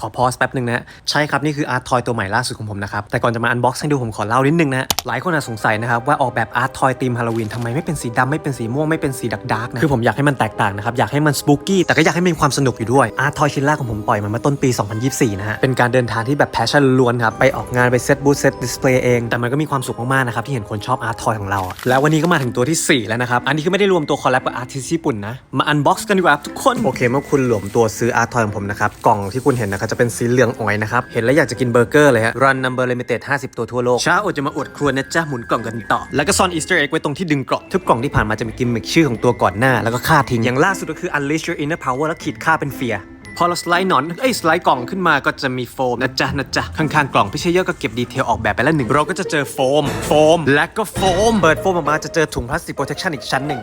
ขอพอสแป๊บหนึ่งนะ ใช่ครับ นี่คืออาร์ตทอยตัวใหม่ล่าสุดของผมนะครับ แต่ก่อนจะมาอันบ็อกซ์ให้ดูผมขอเล่านิดนึงนะ หลายคนอาจสงสัยนะครับ ว่าออกแบบอาร์ตทอยธีมฮาโลวีนทำไมไม่เป็นสีดำไม่เป็นสีม่วง ไม่เป็นสีดักดาร์กนะ คือผมอยากให้มันแตกต่างนะครับ อยากให้มันสปูกี้แต่ก็อยากให้มีความสนุกอยู่ด้วยอาร์ตทอยชิ้นแรกของผมปล่อยมันมาต้นปี 2024 นะฮะเป็นการเดินทางที่แบบแพชชั่นล้วนครับไปออกงานไปเซตบูธเซตดิสเพลย์เองแต่มันก็มีความสุขมากๆนะครับที่เห็นคนชอบอาร์ตทอยของเรา แล้ววันนี้ก็มาถึงตัวที่สี่แล้วนะครับอันนี้คือไม่ได้รวมตัวคอลแลบกับอาร์ติสญี่ปุ่นนะมาอันบ็อกซ์กันดีกว่าทุกคนโอเคเมื่อคุณหลวมตัวซื้ออาร์ตทอยของผมนะครับกล่องที่คุณเห็นนะครับจะเป็นสีเหลืองอ๋อยนะครับ เห็นแล้วอยากจะกินเบอร์เกอร์เลยฮะ Run Number Limited 50 ตัวทั่วโลกช้าอดจะมาอวดครัวนะจ๊ะหมุนกล่องกันต่อ แล้วก็ซ่อนอีสเตอร์เอ็กไว้ตรงที่ดึงกล่องทุกกล่องที่ผ่านมาจะมีกิมมิคชื่อของตัวก่อนหน้า แล้วก็ค่าทิ้งอย่างล่าสุดก็คือ Unleash Your Inner Power แล้วขีดค่าเป็นเฟียพอเราสไลด์หนอนเอ้ยสไลด์กล่องขึ้นมาก็จะมีโฟมนะจ๊ะนะจ๊ะข้างๆกล่องพี่เชยเยอะก็เก็บดีเทลออกแบบไปแล้วหนึ่งเราก็จะเจอโฟม โฟม และก็โฟม เปิดโฟมออกมาจะเจอถุงพลาสติกโปรเทคชั่นอีกชั้นหนึ่ง